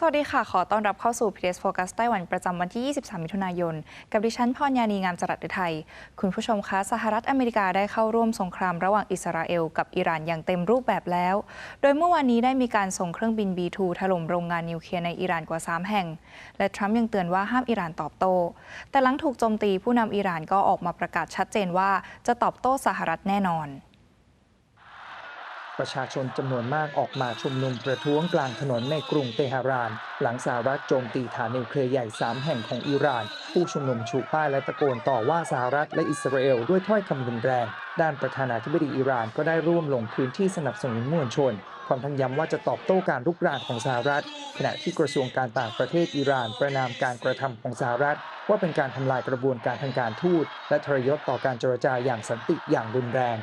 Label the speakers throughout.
Speaker 1: สวัสดีค่ะ ขอต้อนรับเข้าสู่ PS Focus ไต้หวันประจำวันที่ 23 มิถุนายน กับดิฉันพรยานีงามจรัสฤทัยคุณผู้ชมคะสหรัฐอเมริกาได้เข้าร่วมสงครามระหว่างอิสราเอลกับอิหร่านอย่างเต็มรูปแบบแล้ว โดยเมื่อวานนี้ได้มีการส่งเครื่องบิน B2 ถล่มโรงงานนิวเคลียร์ในอิหร่านกว่า 3 แห่ง และทรัมป์ยังเตือนว่าห้ามอิหร่านตอบโต้ แต่หลังถูกโจมตีผู้นำอิหร่านก็ออกมาประกาศชัดเจนว่าจะตอบโต้สหรัฐแน่นอน
Speaker 2: ประชาชนจำนวนมากออกมาชุมนุมประท้วงกลางถนนในกรุงเตหะราน หลังสหรัฐโจมตีฐานนิวเคลียร์ใหญ่ 3 แห่งของอิหร่าน ผู้ชุมนุมชูป้ายและตะโกนต่อว่าสหรัฐและอิสราเอลด้วยถ้อยคำรุนแรง ด้านประธานาธิบดีอิหร่านก็ได้ร่วมลงพื้นที่สนับสนุนมวลชนพร้อมทั้งย้ำว่าจะตอบโต้การรุกรานของสหรัฐ ขณะที่กระทรวงการต่างประเทศอิหร่าน ประนามการกระทำของสหรัฐ ว่าเป็นการทำลายกระบวนการทางการทูตและทรยศต่อการเจรจาอย่างสันติอย่างรุนแรง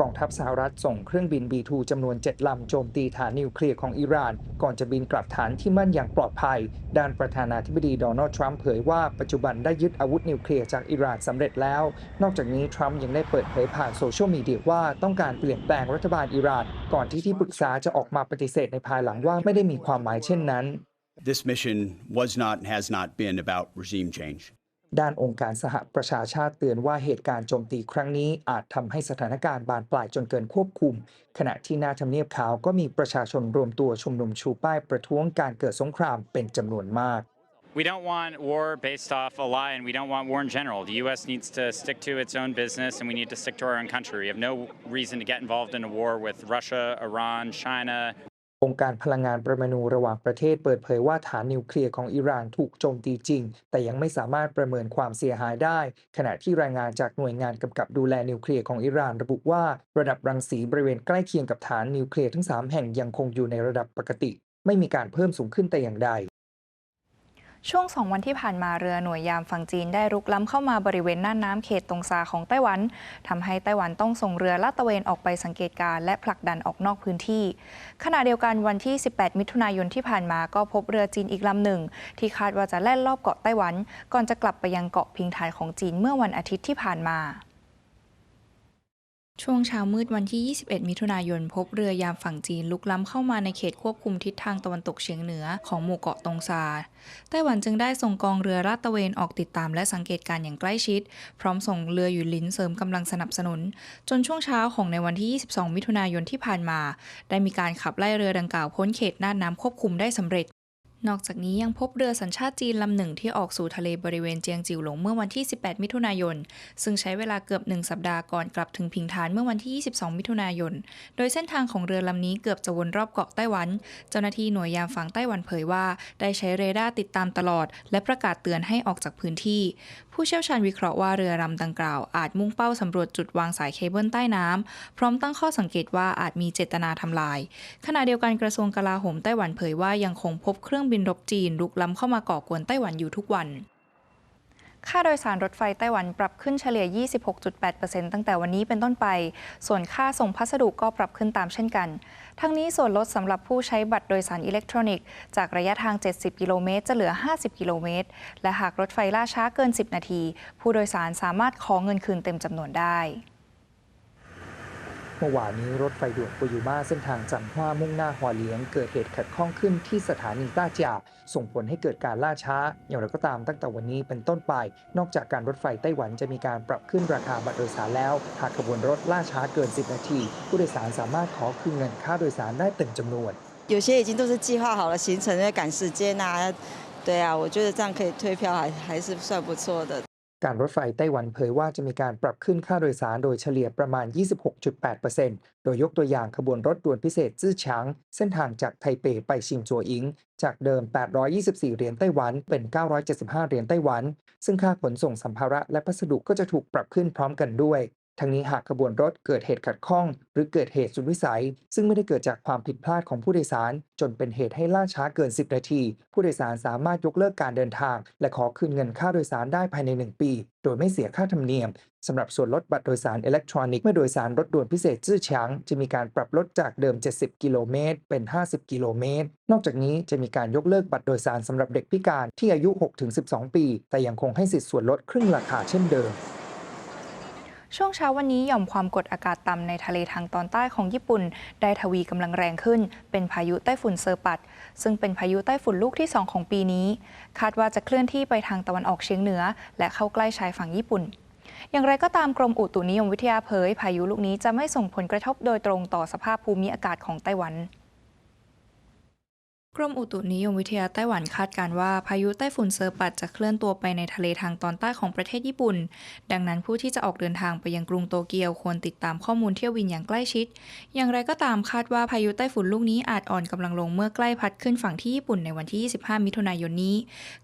Speaker 2: กองทัพสหรัฐส่งเครื่องบิน B2 จำนวน 7 ลำโจมตีฐานนิวเคลียร์ของอิหร่าน ก่อนจะบินกลับฐานที่มั่นอย่างปลอดภัย ด้านประธานาธิบดีโดนัลด์ทรัมป์เผยว่าปัจจุบันได้ยึดอาวุธนิวเคลียร์จากอิหร่านสำเร็จแล้ว นอกจากนี้ทรัมป์ยังได้เปิดเผยผ่านโซเชียลมีเดียว่าต้องการเปลี่ยนแปลงรัฐบาลอิหร่าน ก่อนที่ที่ปรึกษาจะออกมาปฏิเสธในภายหลังว่าไม่ได้มีความหมายเช่นนั้น
Speaker 3: This mission was not and has not been about regime change.
Speaker 2: ด้านองค์การสหประชาชาติเตือนว่าเหตุการณ์โจมตีครั้งนี้อาจทำให้สถานการณ์บานปลายจนเกินควบคุม ขณะที่หน้าทำเนียบขาวก็มีประชาชนรวมตัวชุมนุมชูป้ายประท้วงการเกิดสงครามเป็นจำนวนมาก
Speaker 4: We don't want war based off a lie, and we don't want war in general. The U.S. needs to stick to its own business, and we need to stick to our own country. We have no reason to get involved in a war with Russia, Iran, China,
Speaker 2: องค์การพลังงานประมาณูระหว่างประเทศเปิดเผยว่าฐานนิวเคลียร์ของอิหร่านถูกโจมตีจริง แต่ยังไม่สามารถประเมินความเสียหายได้ ขณะที่รายงานจากหน่วยงานกำกับดูแลนิวเคลียร์ของอิหร่านระบุว่า ระดับรังสีบริเวณใกล้เคียงกับฐานนิวเคลียร์ทั้ง 3 แห่งยังคงอยู่ในระดับปกติ ไม่มีการเพิ่มสูงขึ้นแต่อย่างใด
Speaker 1: ช่วงสองวันที่ผ่านมาเรือหน่วยยามฝั่งจีนได้รุกล้ำเข้ามาบริเวณน่านน้ำเขตตรงซาของไต้หวันทำให้ไต้หวันต้องส่งเรือลาดตระเวนออกไปสังเกตการณ์และผลักดันออกนอกพื้นที่ ขณะเดียวกันวันที่ 18 มิถุนายนที่ผ่านมาก็พบเรือจีนอีกลำหนึ่ง ที่คาดว่าจะแล่นรอบเกาะไต้หวัน ก่อนจะกลับไปยังเกาะพิงทานของจีนเมื่อวันอาทิตย์ที่ผ่านมา ช่วงเช้ามืดวันที่ 21 มิถุนายน พบเรือยามฝั่งจีนลุกล้ำเข้ามาในเขตควบคุมทิศทางตะวันตกเฉียงเหนือของหมู่เกาะตงซา ไต้หวันจึงได้ส่งกองเรือลาดตระเวนออกติดตามและสังเกตการ์อย่างใกล้ชิด พร้อมส่งเรืออยู่ลินเสริมกำลังสนับสนุน จนช่วงเช้าของในวันที่ 22 มิถุนายนที่ผ่านมา ได้มีการขับไล่เรือดังกล่าวพ้นเขตน่านน้ำควบคุมได้สำเร็จ นอกจากนี้ยังพบเรือสัญชาติจีนลำหนึ่งที่ออกสู่ทะเลบริเวณเจียงจิวหลงเมื่อวันที่ 18 มิถุนายน ซึ่งใช้เวลาเกือบ 1 สัปดาห์ก่อนกลับถึงพิงฐานเมื่อวันที่ 22 มิถุนายน โดยเส้นทางของเรือลำนี้เกือบจะวนรอบเกาะไต้หวัน เจ้าหน้าที่หน่วยยามฝั่งไต้หวันเผยว่า ได้ใช้เรดาร์ติดตามตลอด และประกาศเตือนให้ออกจากพื้นที่ ผู้เชี่ยวชาญวิเคราะห์ว่าเรือลำดังกล่าว อาจมุ่งเป้าสำรวจจุดวางสายเคเบิลใต้น้ำพร้อมตั้งข้อสังเกตว่าอาจมีเจตนาทำลาย ขณะเดียวกันกระทรวงกลาโหมไต้หวันเผยว่ายังคงพบเครื่องบินรบจีนลุกล้ำเข้ามาก่อกวนไต้หวันอยู่ทุกวัน ค่าโดยสารรถไฟไต้หวันปรับขึ้นเฉลี่ย 26.8%ตั้งแต่วันนี้เป็นต้นไป ส่วนค่าส่งพัสดุก็ปรับขึ้นตามเช่นกัน ทั้งนี้ส่วนลดสำหรับผู้ใช้บัตรโดยสารอิเล็กทรอนิกส์จากระยะทาง 70 กิโลเมตรจะเหลือ 50 กิโลเมตร และหากรถไฟล่าช้าเกิน 10 นาที ผู้โดยสารสามารถขอเงินคืนเต็มจำนวนได้
Speaker 2: เมื่อวานนี้รถไฟด่วนปุยูมาเส้นทางจันทว่ามุ่งหน้าหัวเลียง เกิดเหตุขัดข้องขึ้นที่สถานีต้าจ่าส่งผลให้เกิดการล่าช้า อย่างไรก็ตามตั้งแต่วันนี้เป็นต้นไป นอกจากการรถไฟไต้หวันจะมีการปรับขึ้นราคาบัตรโดยสารแล้ว หากขบวนรถล่าช้าเกิน 10 นาที ผู้โดยสารสามารถขอคืนเงินค่าโดยสารได้เต็มจำนวน
Speaker 5: 有些已经都是计划好了行程，在赶时间啊。对啊，我觉得这样可以退票还还是算不错的。
Speaker 2: การรถไฟไต้หวันเผยว่าจะมีการปรับขึ้นค่าโดยสารโดยเฉลี่ยประมาณ 26.8%โดยยกตัวอย่างขบวนรถด่วนพิเศษจื้อฉาง เส้นทางจากไทเปไปชิงจัวอิง จากเดิม 824 เหรียญไต้หวัน เป็น 975 เหรียญไต้หวัน ซึ่งค่าขนส่งสัมภาระและพัสดุก็จะถูกปรับขึ้นพร้อมกันด้วย ทั้งนี้หากขบวนรถเกิดเหตุขัดข้อง หรือเกิดเหตุสุดวิสัย ซึ่งไม่ได้เกิดจากความผิดพลาดของผู้โดยสาร จนเป็นเหตุให้ล่าช้าเกิน 10 นาที ผู้โดยสารสามารถยกเลิกการเดินทาง และขอคืนเงินค่าโดยสารได้ภายใน 1 ปี โดยไม่เสียค่าธรรมเนียมสำหรับส่วนลดบัตรโดยสารอิเล็กทรอนิกส์เมื่อโดยสารรถด่วนพิเศษจื้อฉาง จะมีการปรับลดจากเดิม 70 กิโลเมตร เป็น 50 กิโลเมตร นอกจากนี้จะมีการยกเลิกบัตรโดยสารสำหรับเด็กพิการที่อายุ 6-12 ปี แต่ยังคงให้สิทธิส่วนลดครึ่งราคาเช่นเดิม
Speaker 1: ช่วงเช้าวันนี้หย่อมความกดอากาศต่ำในทะเลทางตอนใต้ของญี่ปุ่น ได้ทวีกำลังแรงขึ้น เป็นพายุไต้ฝุ่นเซอร์ปัด ซึ่งเป็นพายุไต้ฝุ่นลูกที่ 2 ของปีนี้ คาดว่าจะเคลื่อนที่ไปทางตะวันออกเฉียงเหนือ และเข้าใกล้ชายฝั่งญี่ปุ่น อย่างไรก็ตามกรมอุตุนิยมวิทยาเผย พายุลูกนี้จะไม่ส่งผลกระทบโดยตรงต่อสภาพภูมิอากาศของไต้หวัน กรมอุตุนิยมวิทยาไต้หวันคาดการว่าพายุไต้ฝุ่นเซอร์ปัดจะเคลื่อนตัวไปในทะเลทางตอนใต้ของประเทศญี่ปุ่น ดังนั้นผู้ที่จะออกเดินทางไปยังกรุงโตเกียวควรติดตามข้อมูลเที่ยวบินอย่างใกล้ชิด อย่างไรก็ตามคาดว่าพายุไต้ฝุ่นลูกนี้อาจอ่อนกำลังลงเมื่อใกล้พัดขึ้นฝั่งที่ญี่ปุ่นในวันที่ 25 มิถุนายนนี้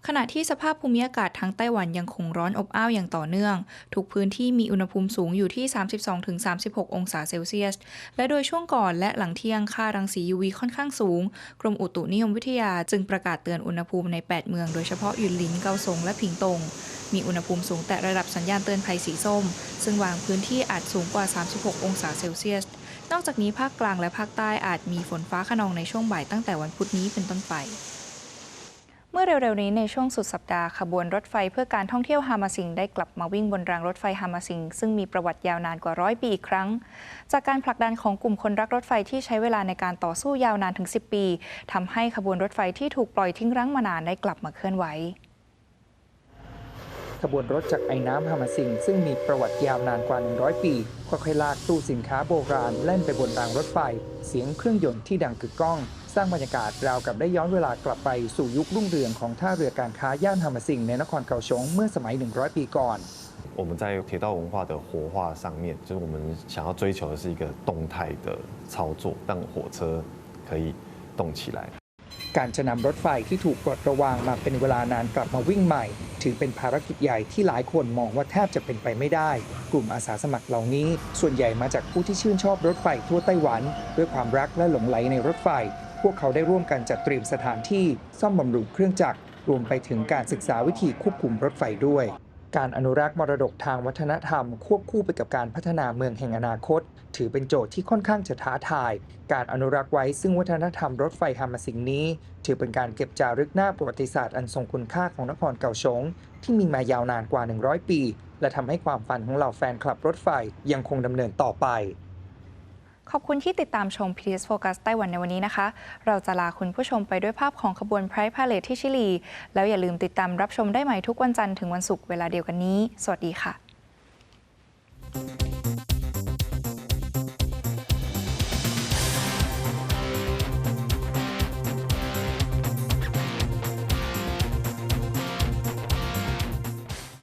Speaker 1: ขณะที่สภาพภูมิอากาศทางไต้หวันยังคงร้อนอบอ้าวอย่างต่อเนื่อง ทุกพื้นที่มีอุณหภูมิสูงอยู่ที่ 32-36 องศาเซลเซียส และโดยช่วงก่อนและหลังเที่ยงค่ารังสี UV ค่อนข้างสูง กรมอุตุนิยมวิทยาจึงประกาศเตือนอุณหภูมิใน 8 เมืองโดยเฉพาะหยุนลินเกาสงและผิงตง มีอุณหภูมิสูงแต่ระดับสัญญาณเตือนภัยสีส้ม ซึ่งวางพื้นที่อาจสูงกว่า 36 องศาเซลเซียส นอกจากนี้ภาคกลางและภาคใต้อาจมีฝนฟ้าขนองในช่วงบ่ายตั้งแต่วันพุธนี้เป็นต้นไป เมื่อเร็วๆนี้ในช่วงสุดสัปดาห์ขบวนรถไฟเพื่อการท่องเที่ยวฮามาซิงได้กลับมาวิ่งบนรางรถไฟฮามาซิง ซึ่งมีประวัติยาวนานกว่าร้อยปีอีกครั้ง จากการผลักดันของกลุ่มคนรักรถไฟที่ใช้เวลาในการต่อสู้ยาวนานถึง 10 ปีทำให้ขบวนรถไฟที่ถูกปล่อยทิ้งรั้งมานานได้กลับมาเคลื่อนไหว
Speaker 2: ขบวนรถจากไอ้น้ำฮามาซิง ซึ่งมีประวัติยาวนานกว่า 100 ปีค่อยๆลากตู้สินค้าโบราณแล่นไปบนรางรถไฟ เสียงเครื่องยนต์ที่ดังกึกก้อง สร้างบรรยากาศราวกับได้ย้อนเวลากลับไปสู่ยุครุ่งเรืองของท่าเรือการค้าย่านฮามาซิงในนครเกาชงเมื่อสมัย 100 ปีก่อน
Speaker 6: 我们在铁道文化的活化上面，就是我们想要追求的是一个动态的操作，让火车可以动起来。
Speaker 2: การจะนำรถไฟที่ถูกปลดระวางมาเป็นเวลานานกลับมาวิ่งใหม่ ถือเป็นภารกิจใหญ่ที่หลายคนมองว่าแทบจะเป็นไปไม่ได้ กลุ่มอาสาสมัครเหล่านี้ ส่วนใหญ่มาจากผู้ที่ชื่นชอบรถไฟทั่วไต้หวัน ด้วยความรักและหลงไหลในรถไฟ พวกเขาได้ร่วมกันจัดเตรียมสถานที่ซ่อมบำรุงเครื่องจักร รวมไปถึงการศึกษาวิธีควบคุมรถไฟด้วย การอนุรักษ์มรดกทางวัฒนธรรม ควบคู่ไปกับการพัฒนาเมืองแห่งอนาคต ถือเป็นโจทย์ที่ค่อนข้างจะท้าทาย การอนุรักษ์ไว้ซึ่งวัฒนธรรมรถไฟฮามาสิงนี้ ถือเป็นการเก็บจารึกหน้าประวัติศาสตร์อันทรงคุณค่าของนครเก่าชง ที่มีมายาวนานกว่า 100 ปี และทำให้ความฝันของเหล่าแฟนคลับรถไฟยังคงดำเนินต่อไป
Speaker 1: ขอบคุณที่ติดตามชม PS Focus ไต้หวันในวันนี้นะคะ เราจะลาคุณผู้ชมไปด้วยภาพของขบวนไพร์พาเลทที่ชิลี แล้วอย่าลืมติดตามรับชมได้ใหม่ทุกวันจันทร์ถึงวันศุกร์เวลาเดียวกันนี้ สวัสดีค่ะ